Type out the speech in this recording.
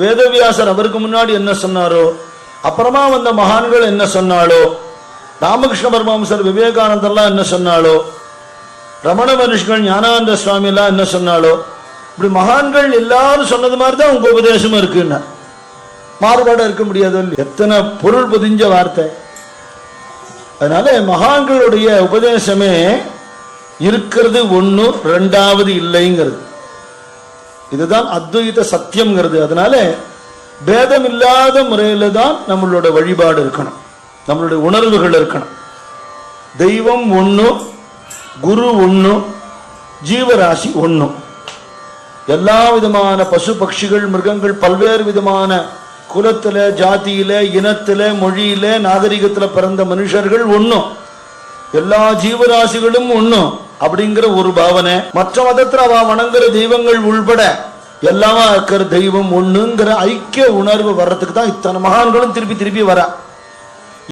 வேதவியாசர் அவருக்கு முன்னாடி என்ன சொன்னாரோ அப்புறமா வந்த மகான்கள் என்ன சொன்னாலோ ராமகிருஷ்ண பரமஹம்சர் விவேகானந்தர்லாம் என்ன சொன்னாலோ ரமண மனுஷ்கள் ஞானானந்த சுவாமி எல்லாம் என்ன சொன்னாலோ இப்படி மகான்கள் எல்லாரும் சொன்னது மாதிரி தான் உங்க உபதேசமும் இருக்குன்னா. மாறுபாடு இருக்க முடியாது எத்தனை பொருள் புதிஞ்ச வார்த்தை. அதனால மகான்களுடைய உபதேசமே இருக்கிறது ஒன்று ரெண்டாவது இல்லைங்கிறது. இதுதான் அத்வைத சத்தியம்ங்கிறது. அதனால பேதம் இல்லாத முறையில தான் நம்மளோட வழிபாடு இருக்கணும். நம்மளுடைய உணர்வுகள் இருக்கணும். தெய்வம் ஒன்று குரு ஒன்று ஜீவராசி ஒன்று எல்லா விதமான பசு பட்சிகள் மிருகங்கள் பல்வேறு விதமான குலத்தில் ஜாத்தியில இனத்தில் மொழியில நாகரிகத்தில் பிறந்த மனுஷர்கள் ஒன்றும் எல்லா ஜீவராசிகளும் ஒன்றும் அப்படிங்கிற ஒரு பாவனை. மற்ற மதத்துல அவ வணங்குற தெய்வங்கள் உள்பட எல்லாமா இருக்கிற தெய்வம் ஒண்ணுங்கிற ஐக்கிய உணர்வு வர்றதுக்கு தான் இத்தனை மகான்களும் திருப்பி திருப்பி வரா.